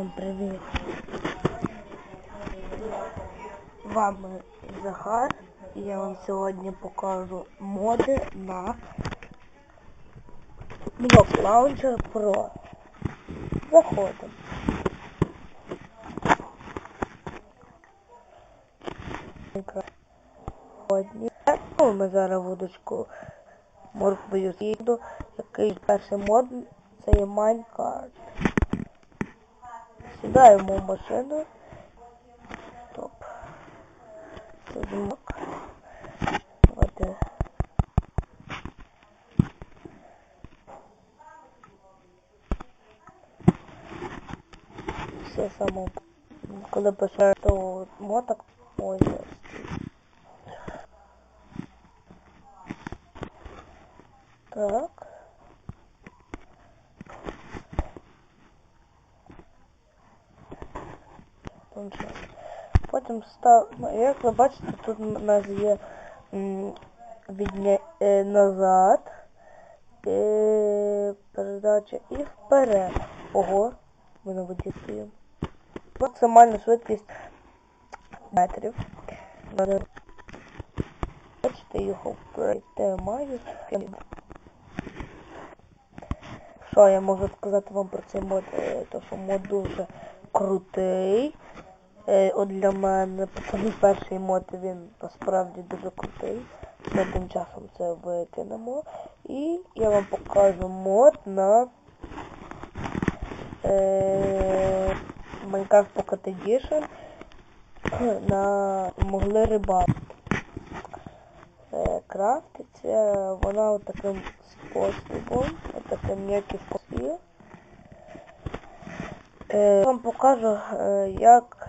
Всім привіт! З вами Захар і я вам сьогодні покажу моди на Block Launcher Pro. Заходимо. Сьогодні ну, ми зараз вудочку морквою з'їду, який перший мод це є Майнкарт. Сідаємо в машину. Стоп. Сидимо. Давайте. Все само. Коли пише, то моток може. Так. Планшет. Потім став, ну, як ви бачите, тут у нас є відня... е, назад, е, передача і вперед. Ого, ми на воді стоїмо. Максимальна швидкість метрів. Бачите, його пройти маю. Що я можу сказати вам про цей мод? Е, То що мод дуже крутий. Е, От для мене пацани перший мод він насправді дуже крутий. Ми тим часом це викинемо. І я вам покажу мод на е, Minecraft Pocket Edition на могли рибалити. Е, крафтиться вона таким способом, отаким м'який спосіб. Е, я вам покажу, як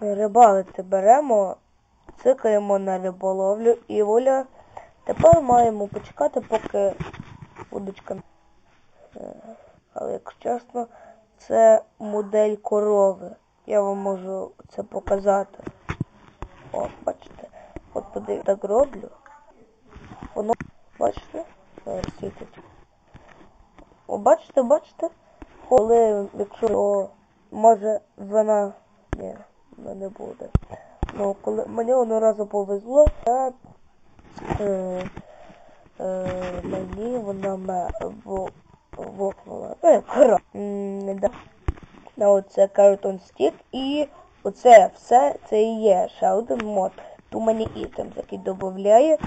рибалити. Беремо, цикаємо на риболовлю і воля. Тепер маємо почекати, поки удочка. Е, Але якщо чесно, це модель корови. Я вам можу це показати. О, бачите. От подивіться, так роблю. Воно, бачите? Зараз світить. О, бачите, бачите? Коли, якщо о, може вона... Ні, вона не буде. Ну, коли мені одного разу повезло, я е, е, мені вона ме вокнула. Е, хра. М, да. На оце картон стік і оце все це і є ще один мод. Ту мені ітем, який додає.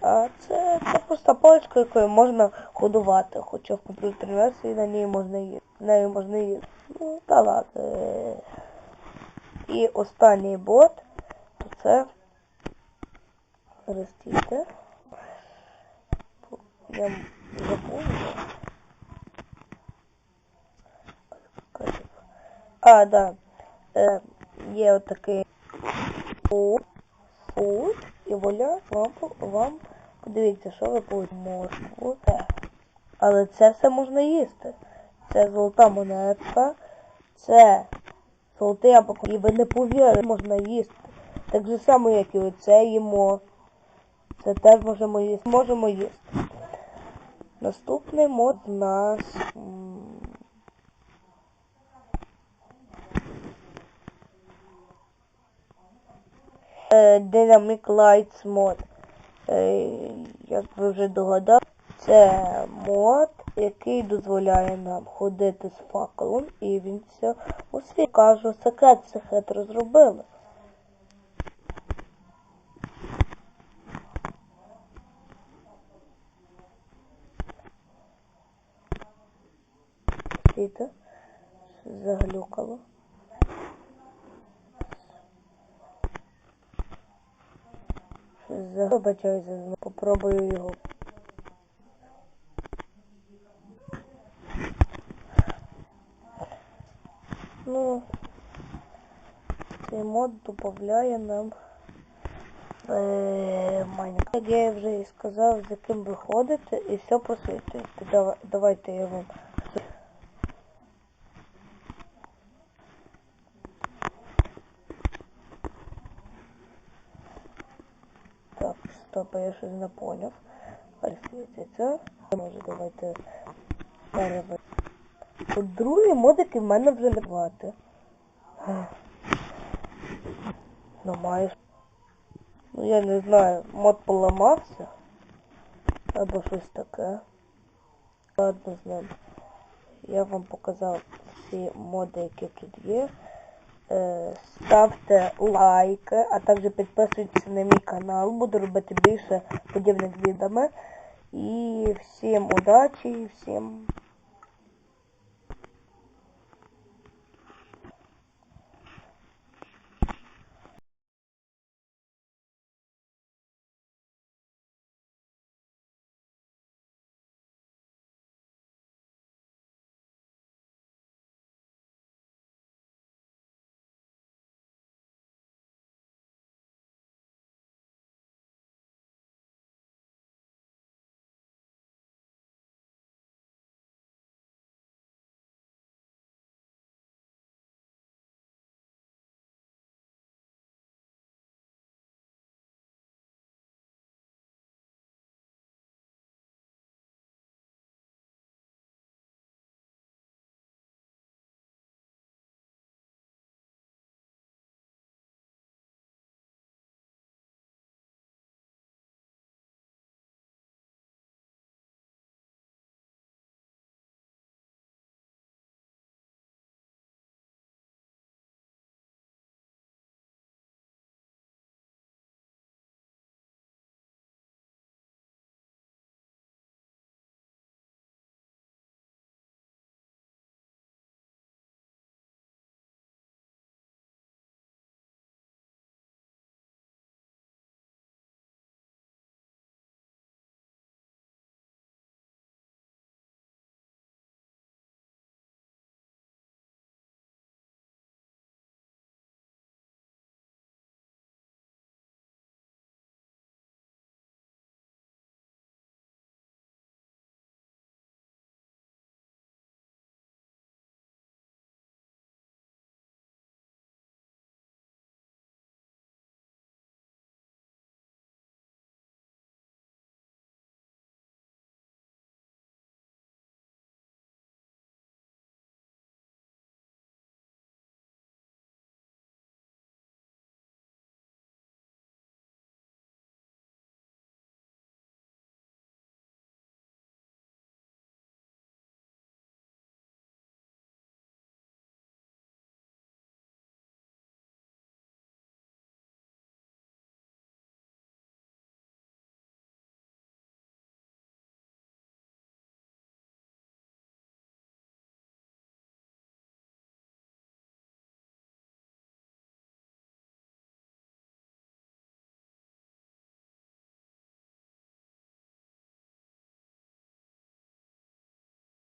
А це, це просто паличка, якою можна годувати, хоча в комп'ютерній версії на ній можна їсти. Нею можна їсти. Ну, та ладно. І останній бот, то це Ростійте. Я забув. А, да. Е, є отакий фуд, фуд, і воля вам, вам подивіться, що ви будете моркву. Е. Але це все можна їсти. Це золота монетка, це золотий і ви не повірите, можна їсти. Так же само, як і оце їмо. Це теж можемо їсти. Можемо їсти. Наступний мод у нас. м, е, Dynamic Lights мод. Е, Як ви вже догадали, це мод, який дозволяє нам ходити з факелом і він все освіт. Кажу, секрет це хитро зробили. Світа заглюкало. Вибачаюся, попробую його. Ну, цей мод додає нам е, Майнкрафт. Я вже і сказав, з яким ви ходите і все. Давай, давайте я вам Так, стоп, я щось не поняв. Пересвітиться. Може давайте перевести. От другий модики в мене вже не бувати. Ну маєш. Ну я не знаю, мод поламався. Або щось таке. Ладно з. Я вам показав всі моди, які тут є. Е, ставте лайки, а також підписуйтесь на мій канал. Буду робити більше подібних відео. І всім удачі, всім